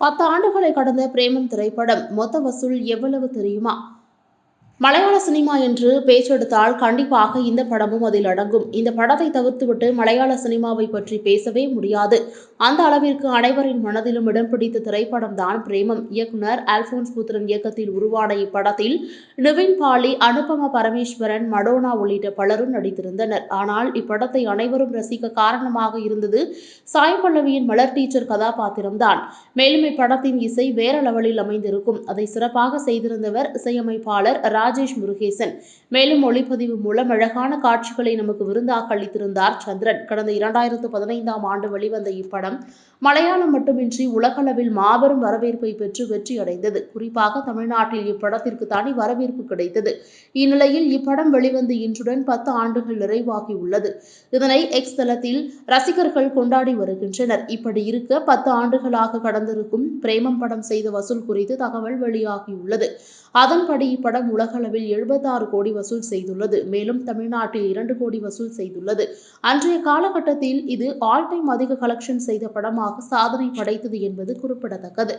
பத்து ஆண்டுகளை கடந்த பிரேமம் திரைப்படம் மொத்த வசூல் எவ்வளவு தெரியுமா? மலையாள சினிமா என்று பேச்செடுத்தால் கண்டிப்பாக இந்த படமும் அதில் அடங்கும். இந்த படத்தை தவிர்த்துவிட்டு மலையாள சினிமாவை பற்றி பேசவே முடியாது. அந்த அளவிற்கு அனைவரின் மனதிலும் இடம் பிடித்த திரைப்படம் தான் பிரேமம். இயக்குனர் அல்போன்ஸ் புத்திரன் இயக்கத்தில் உருவான இப்படத்தில் நிவின் பாலி அனுபம பரமேஸ்வரன் மடோனா உள்ளிட்ட பலரும் நடித்திருந்தனர். ஆனால் இப்படத்தை அனைவரும் ரசிக்க காரணமாக இருந்தது சாய் பல்லவியின் மலர் டீச்சர் கதாபாத்திரம்தான். மேலும் இப்படத்தின் இசை வேற லெவலில் அமைந்திருக்கும். அதை சிறப்பாக செய்திருந்தவர் இசையமைப்பாளர் ராஜேஷ் முருகேசன். மேலும் ஒளிப்பதிவு மூலம் அழகான காட்சிகளை நமக்கு விருந்தாக அளித்திருந்தார் சந்திரன். கடந்த இரண்டாயிரத்து பதினைந்தாம் ஆண்டு வெளிவந்த இப்படம் மலையாளம் மட்டுமின்றி உலகளவில் மாபெரும் வரவேற்பை பெற்று வெற்றி அடைந்தது குறிப்பாக தமிழ்நாட்டில் இப்படத்திற்கு தனி வரவேற்பு கிடைத்தது. இந்நிலையில் இப்படம் வெளிவந்து இன்றுடன் பத்து ஆண்டுகள் நிறைவாகி உள்ளது இதனை எக்ஸ் தளத்தில் ரசிகர்கள் கொண்டாடி வருகின்றனர். இப்படி இருக்க பத்து ஆண்டுகளாக கடந்திருக்கும் பிரேமம் படம் செய்த வசூல் குறித்து தகவல் வெளியாகியுள்ளது. அதன்படி இப்படம் உலக உலகளவில் எழுபத்தாறு கோடி வசூல் செய்துள்ளது. மேலும் தமிழ்நாட்டில் இரண்டு கோடி வசூல் செய்துள்ளது. அன்றைய காலகட்டத்தில் இது ஆல் டைம் அதிக கலெக்ஷன் செய்த படமாக சாதனை படைத்தது என்பது குறிப்பிடத்தக்கது.